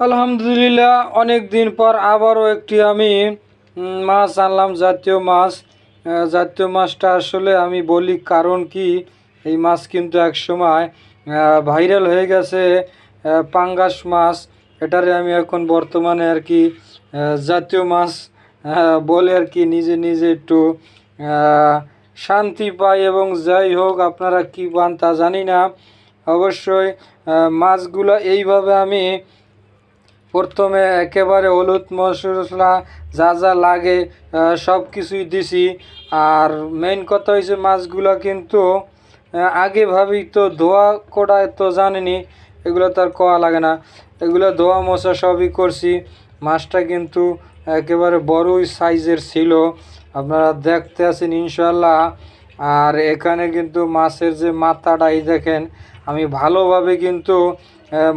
আলহামদুলিল্লাহ, অনেক দিন পর আবারও একটি আমি মাছ আনলাম, জাতীয় মাছ। জাতীয় মাছটা আসলে আমি বলি কারণ কি, এই মাছ কিন্তু এক সময় ভাইরাল হয়ে গেছে পাঙ্গাস মাছ। এটারে আমি এখন বর্তমানে আর কি জাতীয় মাছ বলে আর কি নিজে নিজে একটু শান্তি পাই এবং যাই হোক আপনারা কি পান তা জানি না। অবশ্যই মাছগুলো এইভাবে আমি প্রথমে একেবারে হলুদ মশলা যা যা লাগে সব কিছুই দিছি। আর মেইন কথা হয়েছে মাছগুলো কিন্তু আগে ভাবি তো ধোয়া কোটায় তো জানিনি, এগুলো তো আর কোয়া লাগে না। এগুলো ধোয়া মশা সবই করছি। মাছটা কিন্তু একেবারে বড়ই সাইজের ছিল। আপনারা দেখতে আছেন ইনশাল্লাহ আর এখানে কিন্তু মাছের যে মাথাটা, এই দেখেন, আমি ভালোভাবে কিন্তু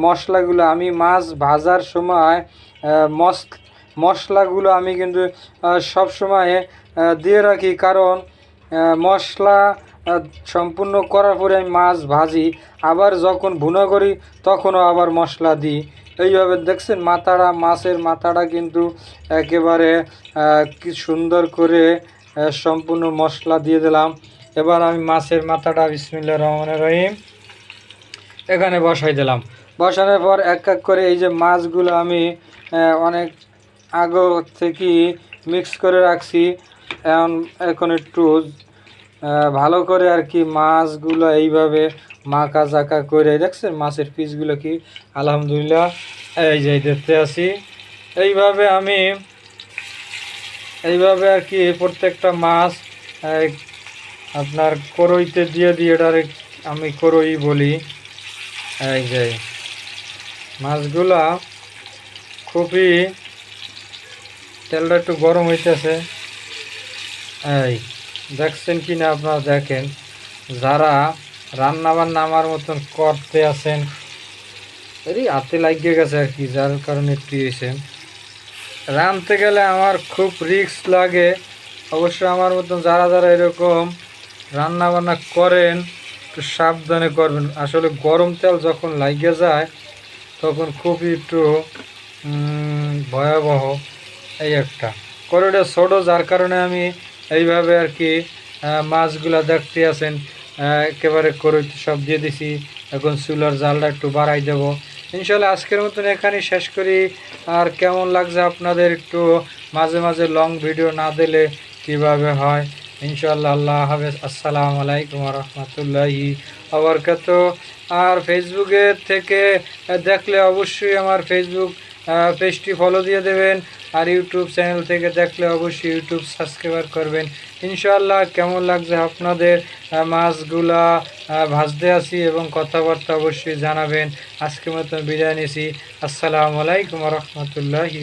মশলাগুলো আমি মাছ ভাজার সময় মস মশলাগুলো আমি কিন্তু সব সময় দিয়ে রাখি। কারণ মশলা সম্পূর্ণ করার পরে আমি মাছ ভাজি। আবার যখন ভুনা করি, তখনও আবার মশলা দিই। এইভাবে দেখছেন, মাথাটা, মাছের মাথাটা কিন্তু একেবারে কি সুন্দর করে সম্পূর্ণ মশলা দিয়ে দিলাম। এবার আমি মাছের মাথাটা বিসমিল্লা রহমান রহিম। এখানে বসাই দিলাম। বসানোর পর এক এক করে এই যে মাছগুলো আমি অনেক আগে থেকে মিক্স করে রাখছি। এখন এখন একটু ভালো করে আর কি মাছগুলো এইভাবে মাকা জাকা করে, দেখছেন মাছের পিসগুলো কি? আলহামদুলিল্লাহ, এই যে দেখতে আছি। এইভাবে আমি, এইভাবে আর কি প্রত্যেকটা মাছ আপনার করইতে দিয়ে দিয়ে এটারে আমি করই বলি। এই যে, মাছগুলা খুবই তেলটা একটু গরম হইতেছে। এই, দেখছেন কি না আপনারা দেখেন, যারা রান্না বান্না আমার মতন করতে আছেন এই হাতে লাগিয়ে গেছে আর কি, যার কারণে একটু হয়েছে রাঁধতে গেলে আমার খুব রিস্ক লাগে। অবশ্য আমার মতন যারা যারা এরকম রান্না বান্না করেন একটু সাবধানে করবেন। আসলে গরম তেল যখন লাগিয়ে যায়, তখন খুবই একটু ভয়াবহ এই একটা। করোটা ছোটো, যার কারণে আমি এইভাবে আর কি মাছগুলা দেখতে আছেন একেবারে করে সব দিয়ে দিছি। এখন চুলার জালটা একটু বাড়াই দেব। ইনশাল্লাহ আজকের মতন এখানেই শেষ করি। আর কেমন লাগছে আপনাদের একটু মাঝে মাঝে লং ভিডিও না দিলে কীভাবে হয়? ইনশাল্লাহ আল্লাহ হাফেজ। আসসালামু আলাইকুম রহমতুল্লাহি আবরকাত আর ফেসবুকের থেকে দেখলে অবশ্যই আমার ফেসবুক পেজটি ফলো দিয়ে দেবেন। আর ইউটিউব চ্যানেল থেকে দেখলে অবশ্যই ইউটিউব সাবস্ক্রাইবার করবেন। ইনশাল্লাহ কেমন লাগছে আপনাদের মাছগুলা ভাজতে আসি এবং কথাবার্তা অবশ্যই জানাবেন। আজকের মতো বিদায় নিছি। আসসালামু আলাইকুম রহমতুল্লাহি